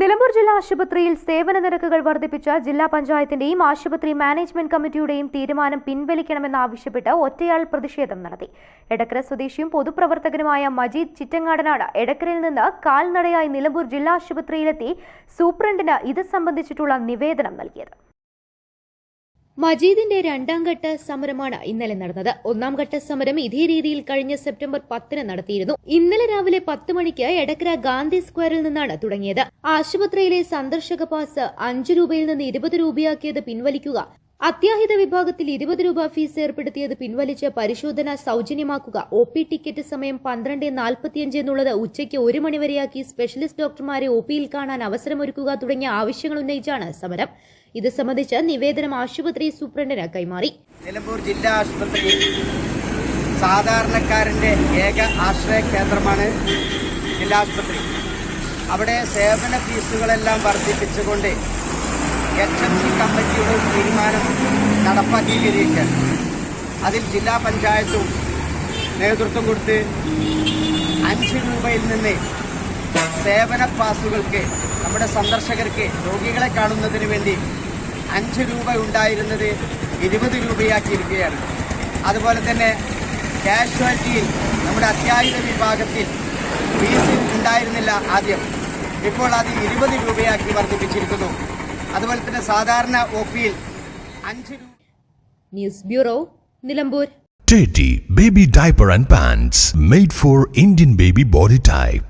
Nilambur ജില്ലാ ആശുപത്രിയിൽ സേവന നിരക്കുകൾ വർദ്ധിപ്പിച്ച ജില്ലാ പഞ്ചായത്തിന്റെയും ആശുപത്രി മാനേജ്മെന്റ് കമ്മിറ്റിയുടെയും തീരുമാനം പിൻവലിക്കണമെന്നാവശ്യപ്പെട്ട് ഒറ്റയാൾ പ്രതിഷേധം നടത്തി. എടക്കര സ്വദേശിയും പൊതുപ്രവർത്തകനുമായ മജീദ് ചിറ്റങ്ങാടനാണ് എടക്കരയിൽ നിന്ന് കാൽനടയായി നിലമ്പൂർ ജില്ലാ ആശുപത്രിയിലെത്തി സൂപ്രണ്ടിന് ഇത് സംബന്ധിച്ചിട്ടുള്ള നിവേദനം നൽകിയത്. മജീദിന്റെ രണ്ടാം ഘട്ട സമരമാണ് ഇന്നലെ നടന്നത്. ഒന്നാം ഘട്ട സമരം ഇതേ രീതിയിൽ കഴിഞ്ഞ സെപ്റ്റംബർ പത്തിന് നടത്തിയിരുന്നു. ഇന്നലെ രാവിലെ പത്ത് മണിക്ക് എടക്കര ഗാന്ധി സ്ക്വയറിൽ നിന്നാണ് തുടങ്ങിയത്. ആശുപത്രിയിലെ സന്ദർശക പാസ് അഞ്ചു രൂപയിൽ നിന്ന് ഇരുപത് രൂപയാക്കിയത് പിൻവലിക്കുക അത്യാഹിത വിഭാഗത്തിൽ ഇരുപത് രൂപ ഫീസ് ഏർപ്പെടുത്തിയത് പിൻവലിച്ച് പരിശോധന സൗജന്യമാക്കുക. ഒ പി ടിക്കറ്റ് സമയം പന്ത്രണ്ട് നാൽപ്പത്തിയഞ്ച് എന്നുള്ളത് ഉച്ചയ്ക്ക് ഒരു മണിവരെയാക്കി സ്പെഷ്യലിസ്റ്റ് ഡോക്ടർമാരെ ഒ പിയിൽ കാണാൻ അവസരമൊരുക്കുക തുടങ്ങിയ ആവശ്യങ്ങൾ ഉന്നയിച്ചാണ് സമരം. ഇത് സംബന്ധിച്ച് നിവേദനം ആശുപത്രി സൂപ്രണ്ടിന് കൈമാറി. നിലമ്പൂർ ജില്ലാ ആശുപത്രി സാധാരണക്കാരന്റെ ഏക ആശ്രയ കേന്ദ്രമാണ് ജില്ലാ ആശുപത്രി. അവിടെ സേവന ഫീസുകളെല്ലാം വർദ്ധിപ്പിച്ചുകൊണ്ട് എച്ച് എം സി കമ്മിറ്റിയുടെ തീരുമാനം നടപ്പാക്കിയിരിക്കുകയാണ്. അതിൽ ജില്ലാ പഞ്ചായത്തും നേതൃത്വം കൊടുത്ത് അഞ്ച് രൂപയിൽ നിന്ന് സേവന പാസുകൾക്ക് നമ്മുടെ സന്ദർശകർക്ക് രോഗികളെ കാണുന്നതിന് വേണ്ടി അഞ്ച് രൂപ ഉണ്ടായിരുന്നത് ഇരുപത് രൂപയാക്കിയിരിക്കുകയാണ്. അതുപോലെ തന്നെ കാഷ്വാലിറ്റിയിൽ നമ്മുടെ അത്യാഹിത വിഭാഗത്തിൽ ഫീസ് ഉണ്ടായിരുന്നില്ല ആദ്യം. ഇപ്പോൾ അത് ഇരുപത് രൂപയാക്കി വർദ്ധിപ്പിച്ചിരിക്കുന്നു. അതുപോലെ തന്നെ സാധാരണ ഒ പിയിൽ അഞ്ച് news bureau Nilambur Teddy Baby Diaper and Pants made for Indian baby body type.